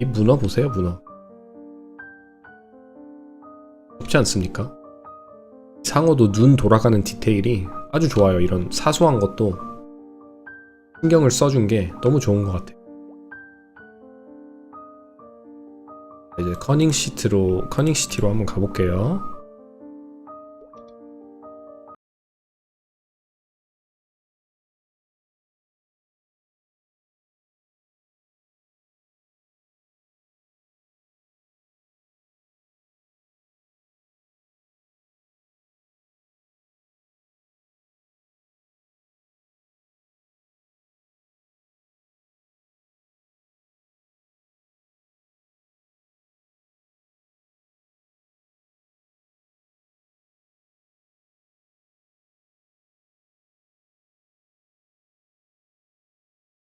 이 문어 보세요 문어. 없지 않습니까? 상어도 눈 돌아가는 디테일이 아주 좋아요 이런 사소한 것도. 신경을 써준 게 너무 좋은 것 같아요. 이제 커닝 시트로 커닝 시티로 한번 가볼게요.